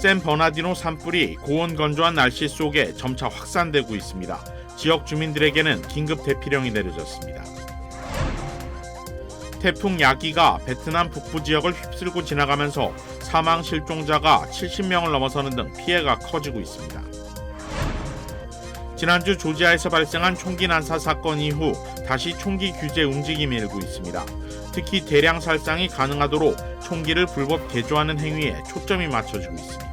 샌 버나디노 산불이 고온 건조한 날씨 속에 점차 확산되고 있습니다. 지역 주민들에게는 긴급 대피령이 내려졌습니다. 태풍 야기가 베트남 북부 지역을 휩쓸고 지나가면서 사망 실종자가 70명을 넘어서는 등 피해가 커지고 있습니다. 지난주 조지아에서 발생한 총기 난사 사건 이후 다시 총기 규제 움직임이 일고 있습니다. 특히 대량 살상이 가능하도록 총기를 불법 개조하는 행위에 초점이 맞춰지고 있습니다.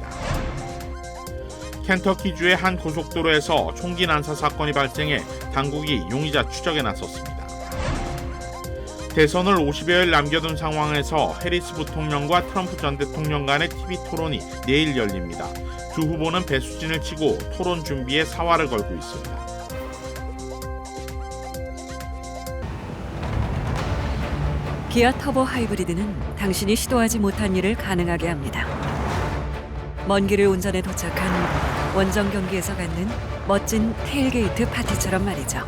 켄터키주의 한 고속도로에서 총기 난사 사건이 발생해 당국이 용의자 추적에 나섰습니다. 대선을 50여일 남겨둔 상황에서 해리스 부통령과 트럼프 전 대통령 간의 TV 토론이 내일 열립니다. 두 후보는 배수진을 치고 토론 준비에 사활을 걸고 있습니다. 기아 터보 하이브리드는 당신이 시도하지 못한 일을 가능하게 합니다. 먼 길을 운전해 도착한 원정 경기에서 갖는 멋진 테일게이트 파티처럼 말이죠.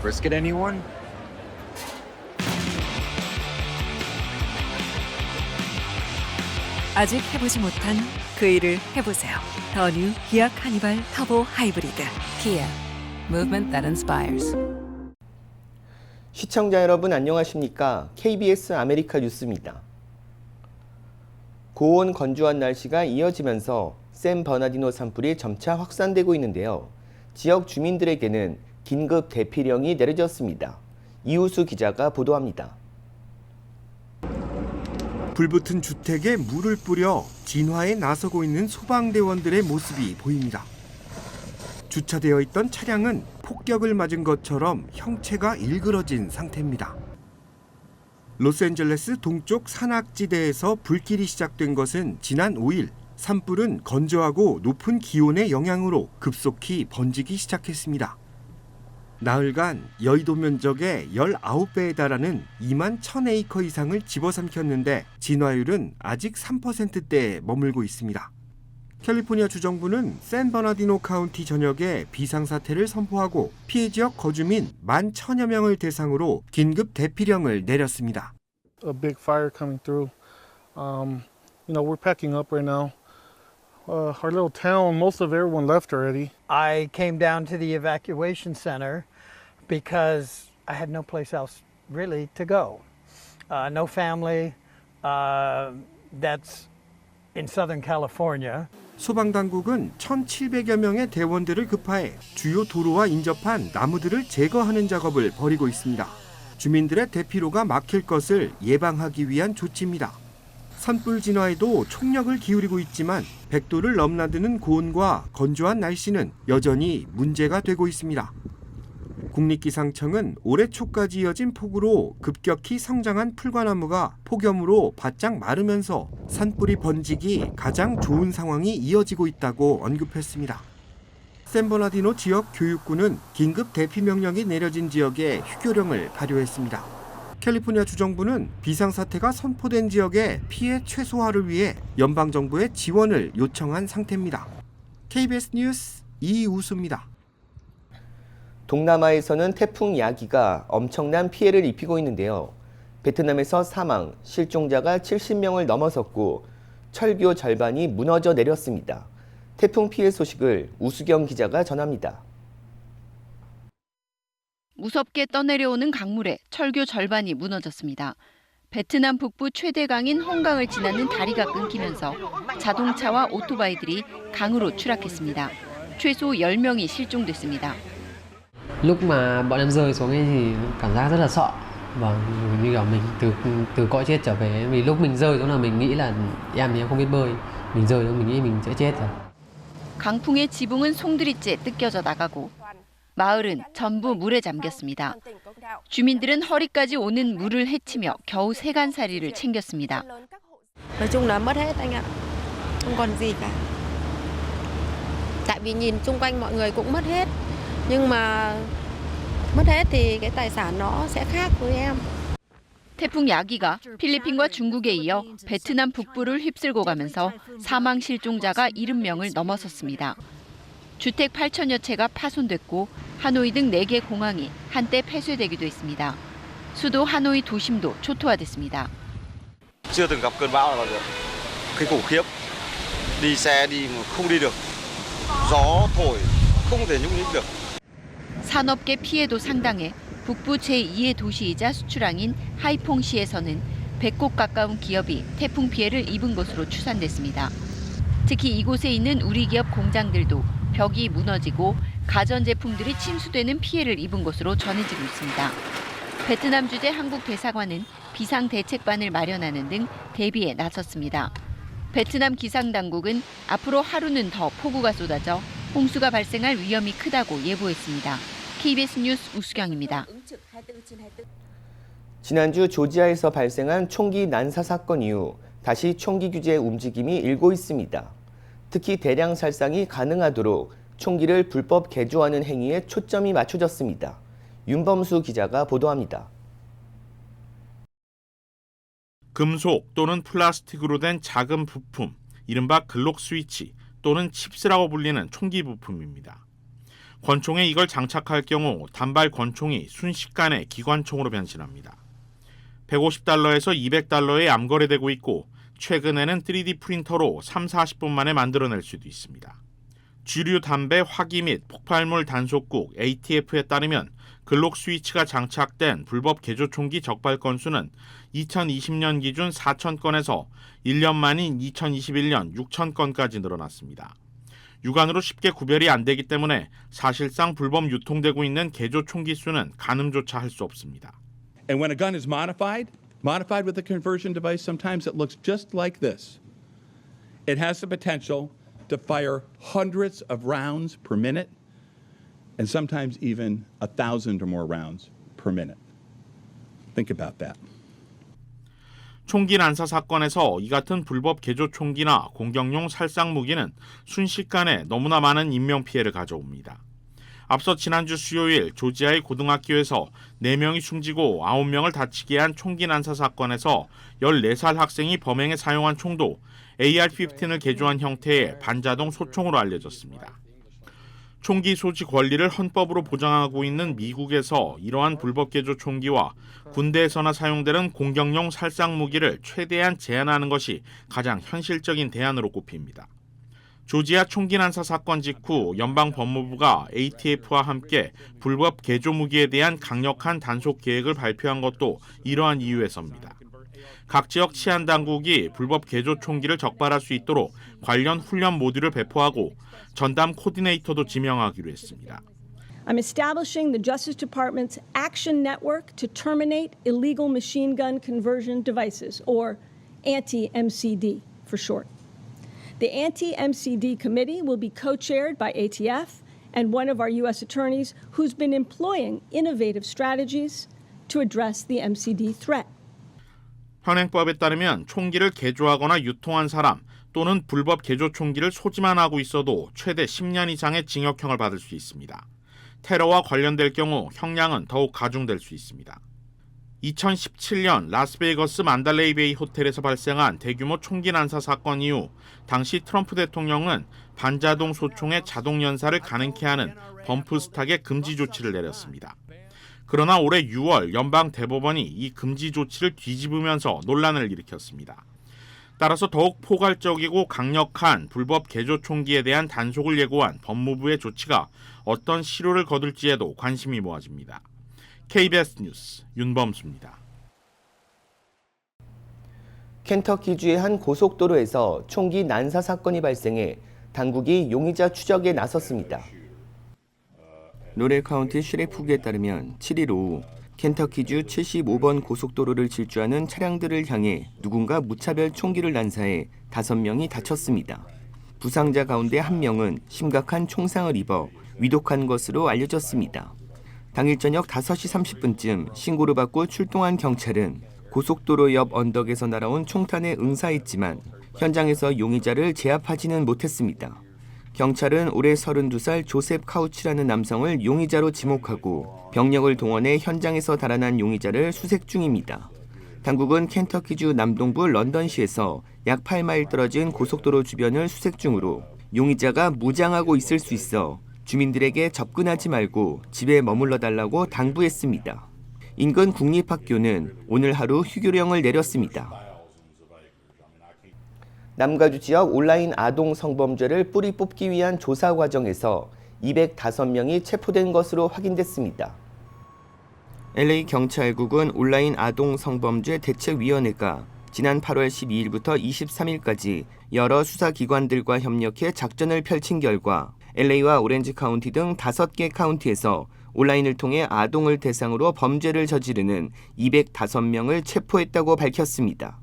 Brisket anyone? 아직 해보지 못한 그 일을 해보세요. 더 뉴 기아 카니발 터보 하이브리드. Kia, movement that inspires. 시청자 여러분 안녕하십니까? KBS 아메리카 뉴스입니다. 고온 건조한 날씨가 이어지면서 샌 버나디노 산불이 점차 확산되고 있는데요. 지역 주민들에게는 긴급 대피령이 내려졌습니다. 이우수 기자가 보도합니다. 불붙은 주택에 물을 뿌려 진화에 나서고 있는 소방대원들의 모습이 보입니다. 주차되어 있던 차량은 폭격을 맞은 것처럼 형체가 일그러진 상태입니다. 로스앤젤레스 동쪽 산악지대에서 불길이 시작된 것은 지난 5일 산불은 건조하고 높은 기온의 영향으로 급속히 번지기 시작했습니다. 나흘간 여의도 면적의 19배에 달하는 2만 1000에이커 이상을 집어삼켰는데 진화율은 아직 3%대에 머물고 있습니다. 캘리포니아 주정부는 샌버나디노 카운티 전역에 비상사태를 선포하고 피해 지역 거주민 1만 1000여 명을 대상으로 긴급 대피령을 내렸습니다. a big fire coming through. Um, you know, we're packing up right now. Uh, our little town, most of everyone left already. I came down to the evacuation center because I had no place else really to go. Uh, no family uh, that's in Southern California. 소방 당국은 1,700여 명의 대원들을 급파해 주요 도로와 인접한 나무들을 제거하는 작업을 벌이고 있습니다. 주민들의 대피로가 막힐 것을 예방하기 위한 조치입니다. 산불 진화에도 총력을 기울이고 있지만 100도를 넘나드는 고온과 건조한 날씨는 여전히 문제가 되고 있습니다. 국립기상청은 올해 초까지 이어진 폭우로 급격히 성장한 풀과나무가 폭염으로 바짝 마르면서 산불이 번지기 가장 좋은 상황이 이어지고 있다고 언급했습니다. 샌버나디노 지역 교육부는 긴급 대피 명령이 내려진 지역에 휴교령을 발효했습니다. 캘리포니아 주정부는 비상사태가 선포된 지역의 피해 최소화를 위해 연방정부의 지원을 요청한 상태입니다. KBS 뉴스 이우수입니다. 동남아에서는 태풍 야기가 엄청난 피해를 입히고 있는데요. 베트남에서 사망, 실종자가 70명을 넘어섰고 철교 절반이 무너져 내렸습니다. 태풍 피해 소식을 우수경 기자가 전합니다. 무섭게 떠내려오는 강물에 철교 절반이 무너졌습니다. 베트남 북부 최대 강인 홍강을 지나는 다리가 끊기면서 자동차와 오토바이들이 강으로 추락했습니다. 최소 10명이 실종됐습니다. lúc mà bọn em rơi xuống ấy thì cảm giác rất là sợ và như kiểu mình từ từ cõi chết trở về vì lúc mình rơi xuống là mình nghĩ là em thì em không biết bơi mình rơi xuống mình nghĩ mình sẽ chết rồi 강풍의 지붕은 송두리째 뜯겨져 나가고 마을은 전부 물에 잠겼습니다. 주민들은 허리까지 오는 물을 헤치며 겨우 세간살이를 챙겼습니다. Nói chung là mất hết anh ạ. Không còn gì cả. Tại vì nhìn xung quanh mọi người cũng mất hết. Nhưng mà mất hết thì cái tài sản nó sẽ khác với em. 태풍 야기가 필리핀과 중국에 이어 베트남 북부를 휩쓸고 가면서 사망 실종자가 70명을 넘어섰습니다. 주택 8천여 채가 파손됐고 하노이 등 4개 공항이 한때 폐쇄되기도 했습니다. 수도 하노이 도심도 초토화됐습니다. Chưa từng gặp cơn bão nào bao giờ. Kinh khủng khiếp. đi xe đi mà không đi được gió thổi không thể nhúc nhích được 산업계 피해도 상당해 북부 제2의 도시이자 수출항인 하이퐁시에서는 100곳 가까운 기업이 태풍 피해를 입은 것으로 추산됐습니다. 특히 이곳에 있는 우리 기업 공장들도 벽이 무너지고 가전제품들이 침수되는 피해를 입은 것으로 전해지고 있습니다. 베트남 주재 한국 대사관은 비상 대책반을 마련하는 등 대비에 나섰습니다. 베트남 기상 당국은 앞으로 하루는 더 폭우가 쏟아져 홍수가 발생할 위험이 크다고 예보했습니다. KBS 뉴스 우수경입니다. 지난주 조지아에서 발생한 총기 난사 사건 이후 다시 총기 규제 움직임이 일고 있습니다. 특히 대량 살상이 가능하도록 총기를 불법 개조하는 행위에 초점이 맞춰졌습니다. 윤범수 기자가 보도합니다. 금속 또는 플라스틱으로 된 작은 부품, 이른바 글록 스위치 또는 칩스라고 불리는 총기 부품입니다. 권총에 이걸 장착할 경우 단발 권총이 순식간에 기관총으로 변신합니다. 150달러에서 200달러에 암거래되고 있고 최근에는 3D 프린터로 3, 40분 만에 만들어낼 수도 있습니다. 주류 담배 화기 및 폭발물 단속국 ATF에 따르면 글록 스위치가 장착된 불법 개조 총기 적발 건수는 2020년 기준 4천 건에서 1년 만인 2021년 6천 건까지 늘어났습니다. 육안으로 쉽게 구별이 안 되기 때문에 사실상 불법 유통되고 있는 개조 총기 수는 가늠조차 할 수 없습니다. And when a gun is modified, modified with a conversion device, sometimes it looks just like this. It has the potential to fire hundreds of rounds per minute, and sometimes even a thousand or more rounds per minute. Think about that. 총기 난사 사건에서 이 같은 불법 개조 총기나 공격용 살상 무기는 순식간에 너무나 많은 인명 피해를 가져옵니다. 앞서 지난주 수요일 조지아의 고등학교에서 4명이 숨지고 9명을 다치게 한 총기 난사 사건에서 14살 학생이 범행에 사용한 총도 AR-15를 개조한 형태의 반자동 소총으로 알려졌습니다. 총기 소지 권리를 헌법으로 보장하고 있는 미국에서 이러한 불법 개조 총기와 군대에서나 사용되는 공격용 살상 무기를 최대한 제한하는 것이 가장 현실적인 대안으로 꼽힙니다. 조지아 총기 난사 사건 직후 연방 법무부가 ATF와 함께 불법 개조 무기에 대한 강력한 단속 계획을 발표한 것도 이러한 이유에서입니다. 각 지역 치안 당국이 불법 개조 총기를 적발할 수 있도록 관련 훈련 모듈을 배포하고 전담 코디네이터도 지명하기로 했습니다. I'm establishing the Justice Department's Action Network to terminate illegal machine gun conversion devices, or ANTI-MCD for short. The Anti-MCD Committee will be co-chaired by ATF and one of our U.S. attorneys who's been employing innovative strategies to address the MCD threat. 현행법에 따르면 총기를 개조하거나 유통한 사람 또는 불법 개조 총기를 소지만 하고 있어도 최대 10년 이상의 징역형을 받을 수 있습니다. 테러와 관련될 경우 형량은 더욱 가중될 수 있습니다. 2017년 라스베이거스 만달레이 베이 호텔에서 발생한 대규모 총기 난사 사건 이후 당시 트럼프 대통령은 반자동 소총의 자동 연사를 가능케 하는 범프 스탁의 금지 조치를 내렸습니다. 그러나 올해 6월 연방 대법원이 이 금지 조치를 뒤집으면서 논란을 일으켰습니다. 따라서 더욱 포괄적이고 강력한 불법 개조 총기에 대한 단속을 예고한 법무부의 조치가 어떤 실효를 거둘지에도 관심이 모아집니다. KBS 뉴스 윤범수입니다. 켄터키주의 한 고속도로에서 총기 난사 사건이 발생해 당국이 용의자 추적에 나섰습니다. 노렐 카운티 슈레프에 따르면 7일 오후 켄터키주 75번 고속도로를 질주하는 차량들을 향해 누군가 무차별 총기를 난사해 5명이 다쳤습니다. 부상자 가운데 1명은 심각한 총상을 입어 위독한 것으로 알려졌습니다. 당일 저녁 5시 30분쯤 신고를 받고 출동한 경찰은 고속도로 옆 언덕에서 날아온 총탄에 응사했지만 현장에서 용의자를 제압하지는 못했습니다. 경찰은 올해 32살 조셉 카우치라는 남성을 용의자로 지목하고 병력을 동원해 현장에서 달아난 용의자를 수색 중입니다. 당국은 켄터키주 남동부 런던시에서 약 8마일 떨어진 고속도로 주변을 수색 중으로 용의자가 무장하고 있을 수 있어 주민들에게 접근하지 말고 집에 머물러 달라고 당부했습니다. 인근 국립학교는 오늘 하루 휴교령을 내렸습니다. 남가주 지역 온라인 아동 성범죄를 뿌리 뽑기 위한 조사 과정에서 205명이 체포된 것으로 확인됐습니다. LA 경찰국은 온라인 아동 성범죄 대책위원회가 지난 8월 12일부터 23일까지 여러 수사기관들과 협력해 작전을 펼친 결과 LA와 오렌지 카운티 등 5개 카운티에서 온라인을 통해 아동을 대상으로 범죄를 저지르는 205명을 체포했다고 밝혔습니다.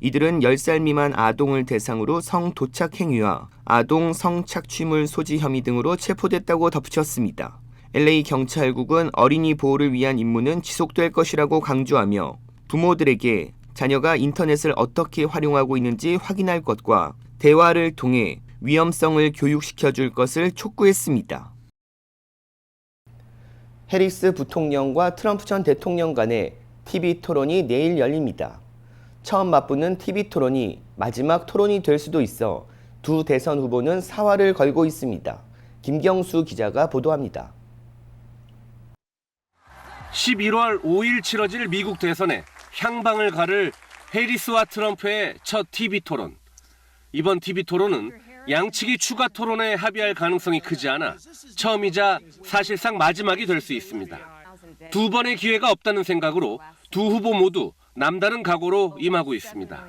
이들은 10살 미만 아동을 대상으로 성도착 행위와 아동 성착취물 소지 혐의 등으로 체포됐다고 덧붙였습니다. LA 경찰국은 어린이 보호를 위한 임무는 지속될 것이라고 강조하며 부모들에게 자녀가 인터넷을 어떻게 활용하고 있는지 확인할 것과 대화를 통해 위험성을 교육시켜 줄 것을 촉구했습니다. 해리스 부통령과 트럼프 전 대통령 간의 TV 토론이 내일 열립니다. 처음 맞붙는 TV 토론이 마지막 토론이 될 수도 있어 두 대선 후보는 사활을 걸고 있습니다. 김경수 기자가 보도합니다. 11월 5일 치러질 미국 대선에 향방을 가를 해리스와 트럼프의 첫 TV 토론. 이번 TV 토론은 양측이 추가 토론에 합의할 가능성이 크지 않아 처음이자 사실상 마지막이 될 수 있습니다. 두 번의 기회가 없다는 생각으로 두 후보 모두 남다른 각오로 임하고 있습니다.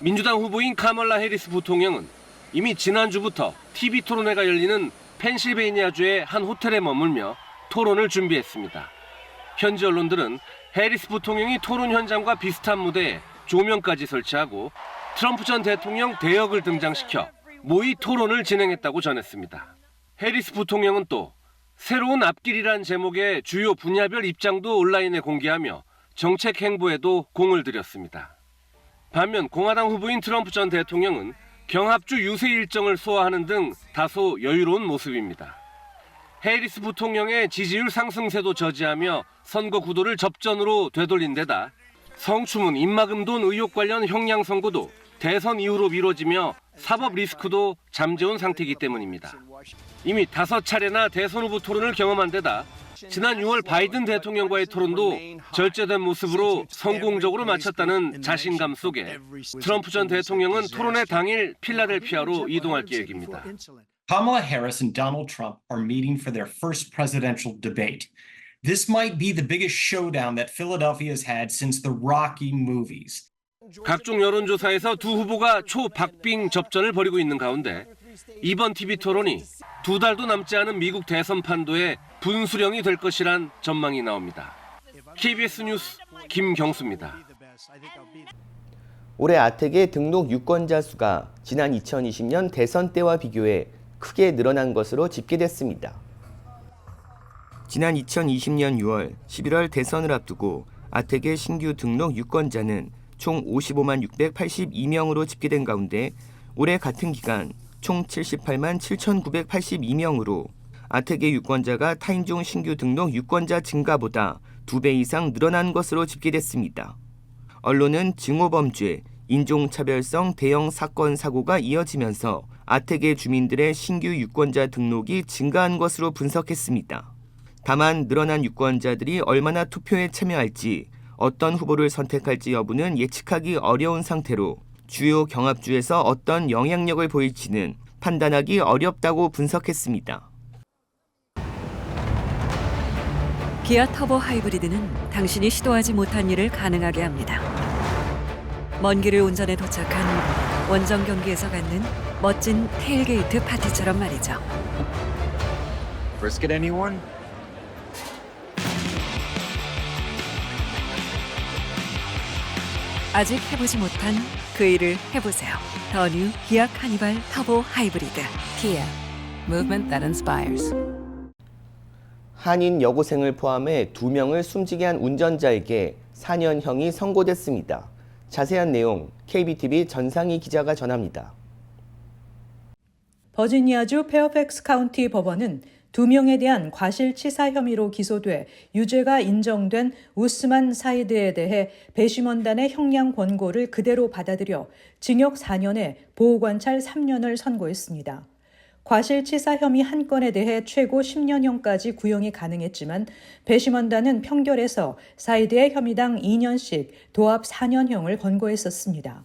민주당 후보인 카멀라 해리스 부통령은 이미 지난주부터 TV 토론회가 열리는 펜실베이니아주의 한 호텔에 머물며 토론을 준비했습니다. 현지 언론들은 해리스 부통령이 토론 현장과 비슷한 무대에 조명까지 설치하고 트럼프 전 대통령 대역을 등장시켜 모의 토론을 진행했다고 전했습니다. 해리스 부통령은 또 새로운 앞길이란 제목의 주요 분야별 입장도 온라인에 공개하며 정책 행보에도 공을 들였습니다. 반면 공화당 후보인 트럼프 전 대통령은 경합주 유세 일정을 소화하는 등 다소 여유로운 모습입니다. 해리스 부통령의 지지율 상승세도 저지하며 선거 구도를 접전으로 되돌린 데다 성추문, 입막음돈 의혹 관련 형량 선고도 대선 이후로 미뤄지며 사법 리스크도 잠재운 상태이기 때문입니다. 이미 다섯 차례나 대선 후보 토론을 경험한 데다 지난 6월 바이든 대통령과의 토론도 절제된 모습으로 성공적으로 마쳤다는 자신감 속에 트럼프 전 대통령은 토론의 당일 필라델피아로 이동할 계획입니다. Kamala Harris and Donald Trump are meeting for their first presidential debate. This might be the biggest showdown that Philadelphia has had since the Rocky movies. 각종 여론조사에서 두 후보가 초박빙 접전을 벌이고 있는 가운데 이번 TV 토론이 두 달도 남지 않은 미국 대선 판도의 분수령이 될 것이란 전망이 나옵니다. KBS 뉴스 김경수입니다. 올해 아텍의 등록 유권자 수가 지난 2020년 대선 때와 비교해 크게 늘어난 것으로 집계됐습니다. 지난 2020년 6월, 11월 대선을 앞두고 아텍의 신규 등록 유권자는 총 55만 682명으로 집계된 가운데 올해 같은 기간 총 78만 7,982명으로 아텍의 유권자가 타인종 신규 등록 유권자 증가보다 2배 이상 늘어난 것으로 집계됐습니다. 언론은 증오범죄, 인종차별성 대형 사건 사고가 이어지면서 아텍의 주민들의 신규 유권자 등록이 증가한 것으로 분석했습니다. 다만 늘어난 유권자들이 얼마나 투표에 참여할지 어떤 후보를 선택할지 여부는 예측하기 어려운 상태로 주요 경합주에서 어떤 영향력을 보일지는 판단하기 어렵다고 분석했습니다. 기아 터보 하이브리드는 당신이 시도하지 못한 일을 가능하게 합니다. 먼 길을 운전해 도착한 원정 경기에서 갖는 멋진 테일게이트 파티처럼 말이죠. Brisket anyone? 아직 해보지 못한 그 일을 해보세요. 더 뉴 기아 카니발 터보 하이브리드. Kia, movement that inspires. 한인 여고생을 포함해 두 명을 숨지게 한 운전자에게 4년형이 선고됐습니다. 자세한 내용 KBTV 전상희 기자가 전합니다. 버지니아주 페어팩스 카운티 법원은 두 명에 대한 과실치사 혐의로 기소돼 유죄가 인정된 우스만 사이드에 대해 배심원단의 형량 권고를 그대로 받아들여 징역 4년에 보호관찰 3년을 선고했습니다. 과실치사 혐의 한 건에 대해 최고 10년형까지 구형이 가능했지만 배심원단은 평결에서 사이드의 혐의당 2년씩 도합 4년형을 권고했었습니다.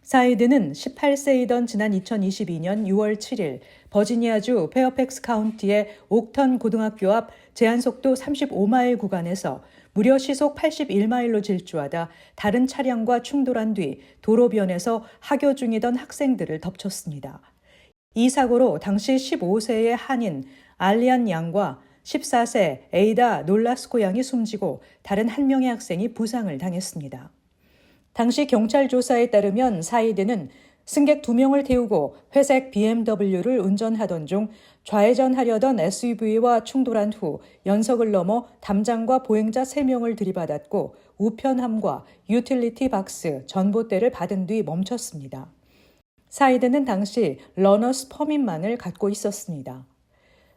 사이드는 18세이던 지난 2022년 6월 7일 버지니아주 페어팩스 카운티의 옥턴 고등학교 앞 제한속도 35마일 구간에서 무려 시속 81마일로 질주하다 다른 차량과 충돌한 뒤 도로변에서 하교 중이던 학생들을 덮쳤습니다. 이 사고로 당시 15세의 한인 알리안 양과 14세 에이다 놀라스코 양이 숨지고 다른 한 명의 학생이 부상을 당했습니다. 당시 경찰 조사에 따르면 사이드는 승객 2명을 태우고 회색 BMW를 운전하던 중 좌회전하려던 SUV와 충돌한 후 연석을 넘어 담장과 보행자 3명을 들이받았고 우편함과 유틸리티 박스, 전봇대를 받은 뒤 멈췄습니다. 사이드는 당시 러너스 퍼밋만을 갖고 있었습니다.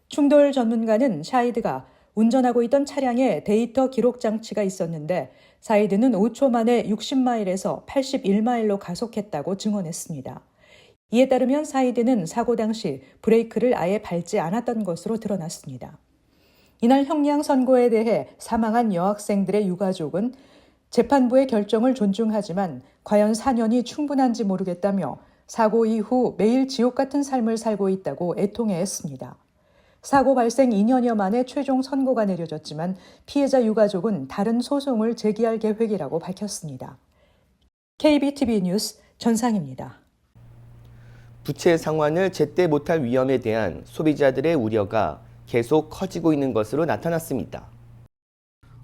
충돌 전문가는 샤이드가 운전하고 있던 차량에 데이터 기록 장치가 있었는데 사이드는 5초 만에 60마일에서 81마일로 가속했다고 증언했습니다. 이에 따르면 사이드는 사고 당시 브레이크를 아예 밟지 않았던 것으로 드러났습니다. 이날 형량 선고에 대해 사망한 여학생들의 유가족은 재판부의 결정을 존중하지만 과연 4년이 충분한지 모르겠다며 사고 이후 매일 지옥 같은 삶을 살고 있다고 애통해 했습니다. 사고 발생 2년여 만에 최종 선고가 내려졌지만 피해자 유가족은 다른 소송을 제기할 계획이라고 밝혔습니다. KBTV 뉴스 전상입니다. 부채 상환을 제때 못할 위험에 대한 소비자들의 우려가 계속 커지고 있는 것으로 나타났습니다.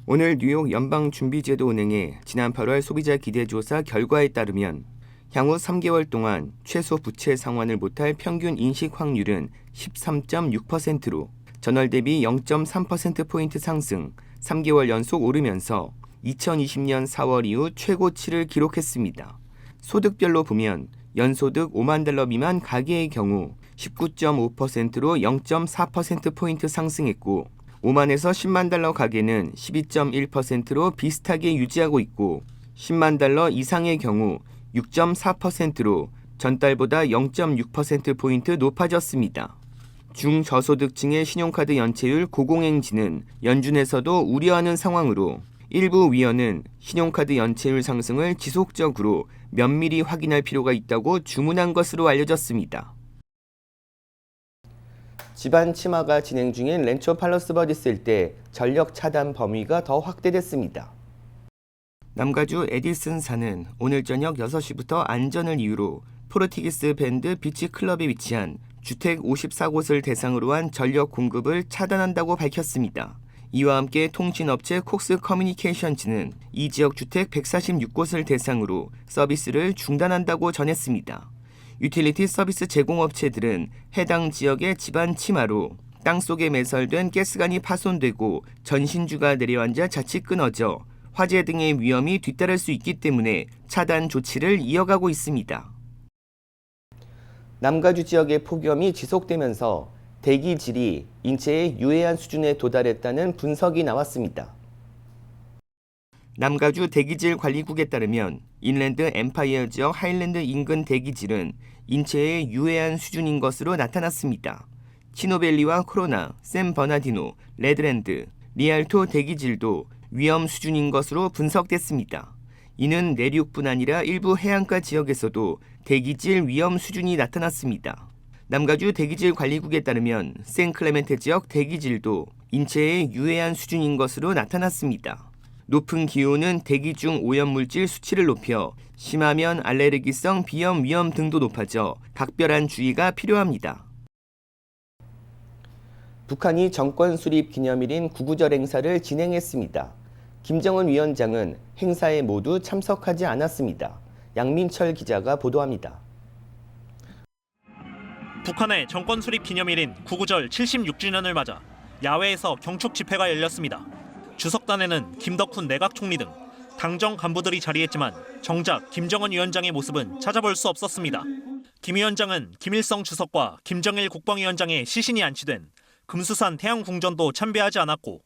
오늘 뉴욕 연방준비제도 은행의 지난 8월 소비자 기대조사 결과에 따르면 향후 3개월 동안 최소 부채 상환을 못할 평균 인식 확률은 13.6%로 전월 대비 0.3%포인트 상승, 3개월 연속 오르면서 2020년 4월 이후 최고치를 기록했습니다. 소득별로 보면 연소득 5만 달러 미만 가계의 경우 19.5%로 0.4%포인트 상승했고 5만에서 10만 달러 가계는 12.1%로 비슷하게 유지하고 있고 10만 달러 이상의 경우 6.4%로 전달보다 0.6%포인트 높아졌습니다. 중저소득층의 신용카드 연체율 고공행진은 연준에서도 우려하는 상황으로 일부 위원은 신용카드 연체율 상승을 지속적으로 면밀히 확인할 필요가 있다고 주문한 것으로 알려졌습니다. 집안 치마가 진행 중인 렌초 팔러스 버디스 일대 전력 차단 범위가 더 확대됐습니다. 남가주 에디슨사는 오늘 저녁 6시부터 안전을 이유로 포르티기스 밴드 비치 클럽에 위치한 주택 54곳을 대상으로 한 전력 공급을 차단한다고 밝혔습니다. 이와 함께 통신업체 콕스 커뮤니케이션즈는 이 지역 주택 146곳을 대상으로 서비스를 중단한다고 전했습니다. 유틸리티 서비스 제공업체들은 해당 지역의 집안 치마로 땅속에 매설된 가스관이 파손되고 전신주가 내려앉아 자칫 끊어져 화재 등의 위험이 뒤따를 수 있기 때문에 차단 조치를 이어가고 있습니다. 남가주 지역의 폭염이 지속되면서 대기 질이 인체에 유해한 수준에 도달했다는 분석이 나왔습니다. 남가주 대기질 관리국에 따르면 인랜드 엠파이어 지역 하일랜드 인근 대기질은 인체에 유해한 수준인 것으로 나타났습니다. 치노벨리와 코로나, 샌 버나디노, 레드랜드, 리알토 대기질도 위험 수준인 것으로 분석됐습니다. 이는 내륙뿐 아니라 일부 해안가 지역에서도 대기질 위험 수준이 나타났습니다. 남가주 대기질 관리국에 따르면 생클레멘테 지역 대기질도 인체에 유해한 수준인 것으로 나타났습니다. 높은 기온은 대기 중 오염물질 수치를 높여 심하면 알레르기성 비염 위험 등도 높아져 각별한 주의가 필요합니다. 북한이 정권 수립 기념일인 구구절 행사를 진행했습니다. 김정은 위원장은 행사에 모두 참석하지 않았습니다. 양민철 기자가 보도합니다. 북한의 정권 수립 기념일인 구구절 76주년을 맞아 야외에서 경축 집회가 열렸습니다. 주석단에는 김덕훈 내각 총리 등 당정 간부들이 자리했지만 정작 김정은 위원장의 모습은 찾아볼 수 없었습니다. 김 위원장은 김일성 주석과 김정일 국방위원장의 시신이 안치된 금수산 태양궁전도 참배하지 않았고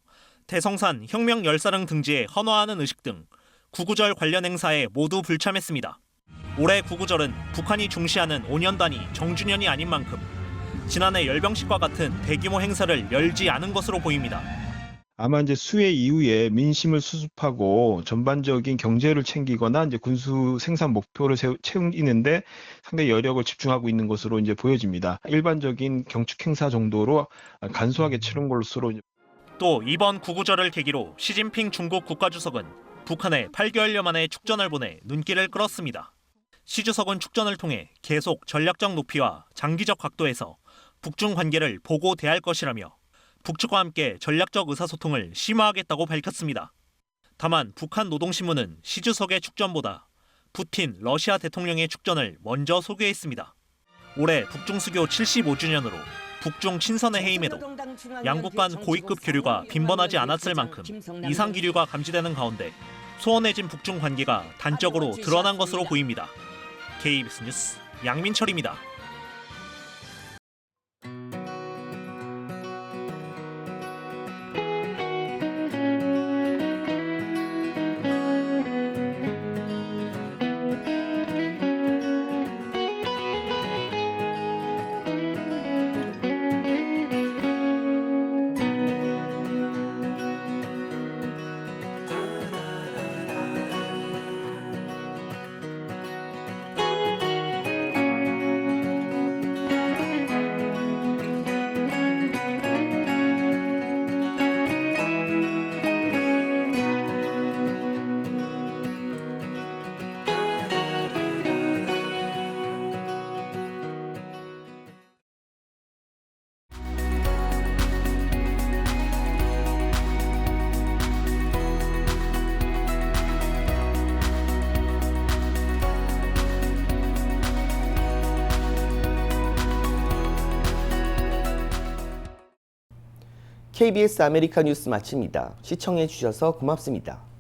대성산 혁명 열사릉 등지에 헌화하는 의식 등 구구절 관련 행사에 모두 불참했습니다. 올해 구구절은 북한이 중시하는 5년 단위 정주년이 아닌 만큼 지난해 열병식과 같은 대규모 행사를 열지 않은 것으로 보입니다. 아마 이제 수해 이후에 민심을 수습하고 전반적인 경제를 챙기거나 이제 군수 생산 목표를 채우는데 상당히 여력을 집중하고 있는 것으로 이제 보여집니다. 일반적인 경축 행사 정도로 간소하게 치른 것으로 또 이번 구구절을 계기로 시진핑 중국 국가주석은 북한에 8개월여 만에 축전을 보내 눈길을 끌었습니다. 시 주석은 축전을 통해 계속 전략적 높이와 장기적 각도에서 북중 관계를 보고 대할 것이라며 북측과 함께 전략적 의사소통을 심화하겠다고 밝혔습니다. 다만 북한 노동신문은 시 주석의 축전보다 푸틴 러시아 대통령의 축전을 먼저 소개했습니다. 올해 북중 수교 75주년으로 북중 친선의 해임에도 양국 간 고위급 교류가 빈번하지 않았을 만큼 이상 기류가 감지되는 가운데 소원해진 북중 관계가 단적으로 드러난 것으로 보입니다. KBS 뉴스 양민철입니다. KBS 아메리카 뉴스 마칩니다. 시청해 주셔서 고맙습니다.